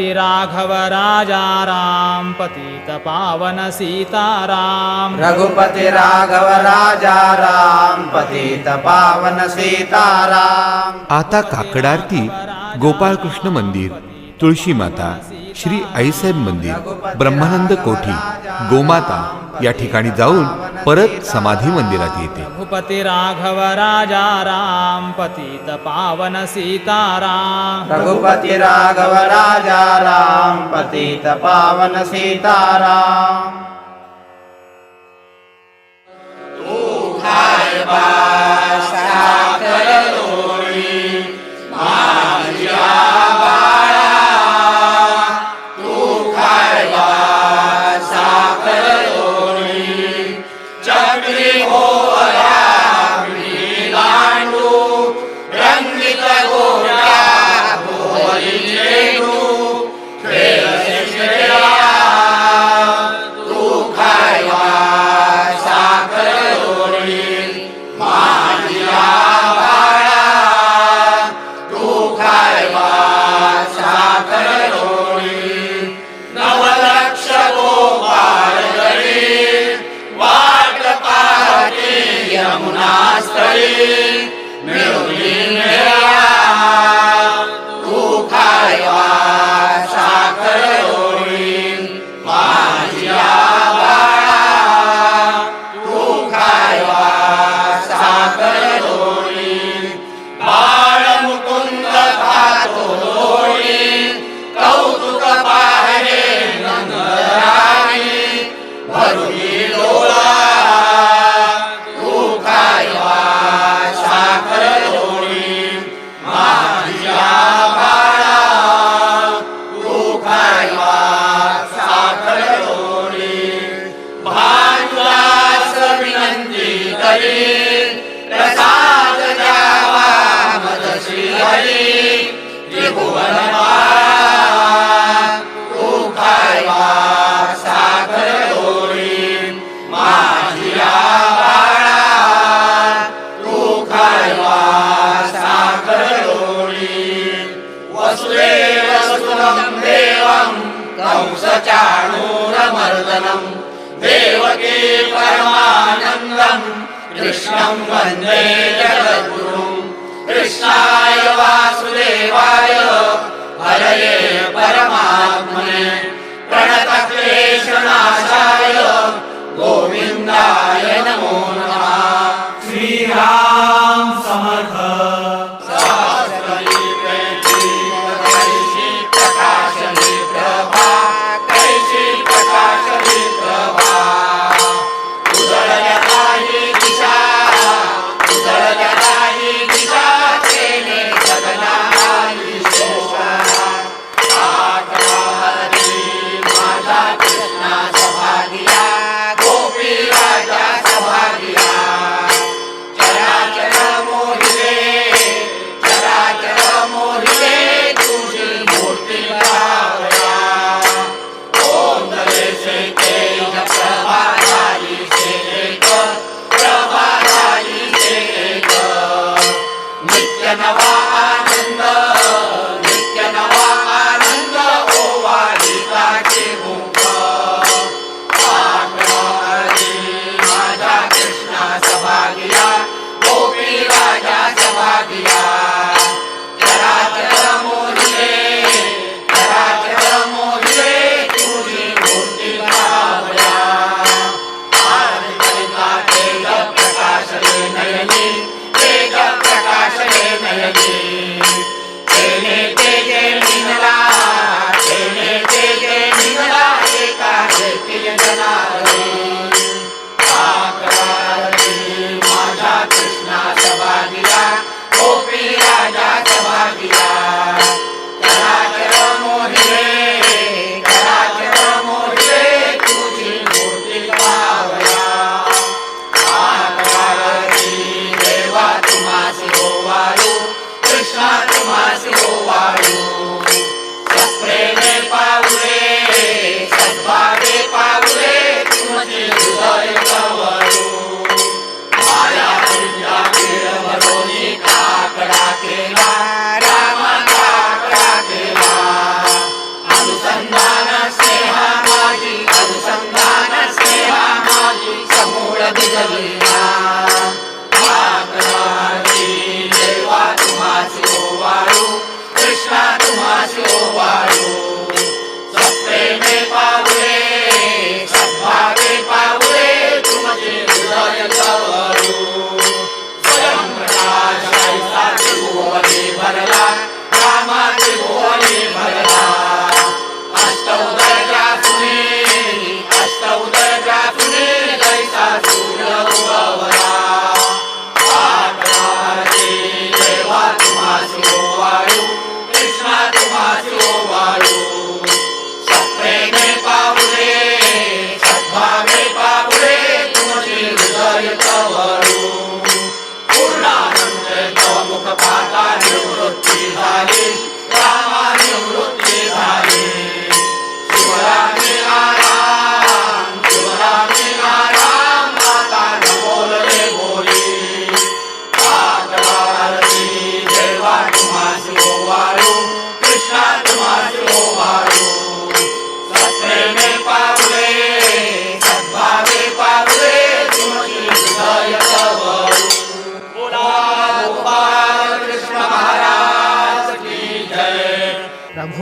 रघुपति राघव राजा राम पतित पावन सीताराम। रघुपति राघव राजा राम पतित पावन सीताराम। आता काकडारती गोपाळकृष्ण मंदिर तुलसी माता श्री आईसाहेब मंदिर ब्रह्मानंद कोठी गोमाता या ठिकाणी जाऊन परत समाधी मंदिरात येते. रघुपती राघव राजा राम पतित पावन सीताराम. रघुपती राघव राजा राम पतित पावन सीताराम. कंसचाणूरमर्दनम् वन्दे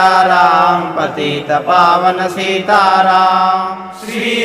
राम पतित पावन सीताराम। काकडाची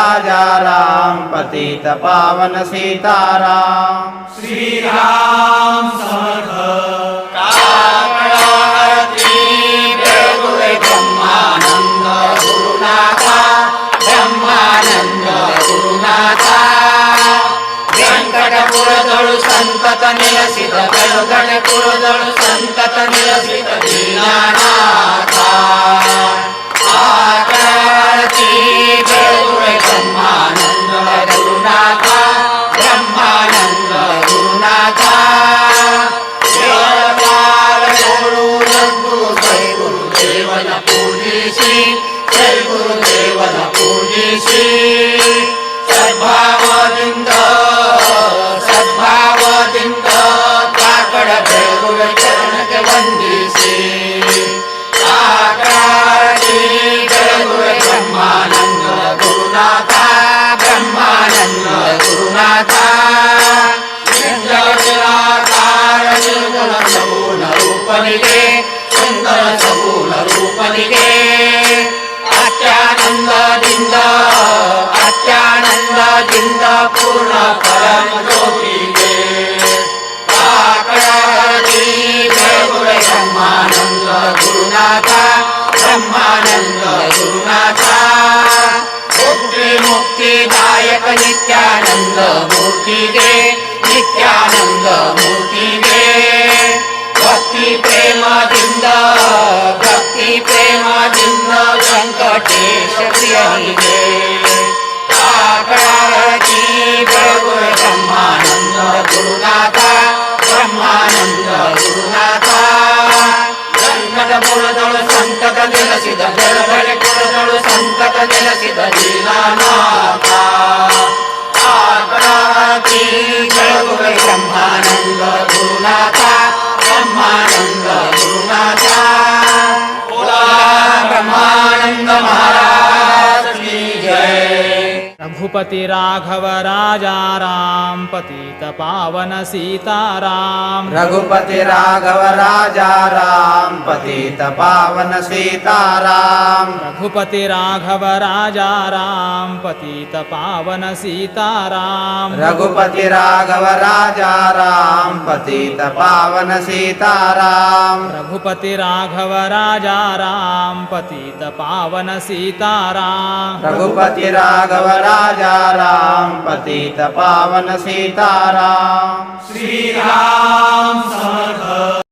राजा राम पतित पावन सीतारा श्रीरा Brahmanand गुरुणादा Brahmanand गुरुणाता ब्रङ्कटपुरुदळु सन्तत निलसित पुरुदळु सन्तत निरसित Lord, and my. Nithyananda ಮೂರ್ತಿಗೆ ನಿತ್ಯಾನಂದ ಮೂರ್ತಿಗೆ ಭಕ್ತಿ ಪ್ರೇಮದಿಂದ ಭಕ್ತಿ ಪ್ರೇಮದಿಂದ ವೆಂಕಟೇಶ ಪ್ರಿಯನಿಗೆ ಕಾಕಡಾರತಿ ಬೆಳಗುವೆ ಬ್ರಹ್ಮಾನಂದ ಗುರುನಾಥ భూపతి రాఘవ రాజారాం పతిత పావన సీతారాం రఘుపతి రాఘవ రాజారాం పతిత పావన సీతారాం రఘుపతి రాఘవ రాజారాం పతిత పావన సీతారాం రఘుపతి రాఘవ రాజారాం పతిత పావన సీతారాం రఘుపతి రాఘవ పతిత పావన సీతారాం రఘుపతి రాఘవ रां पतित पावन सीताराम। श्रीराम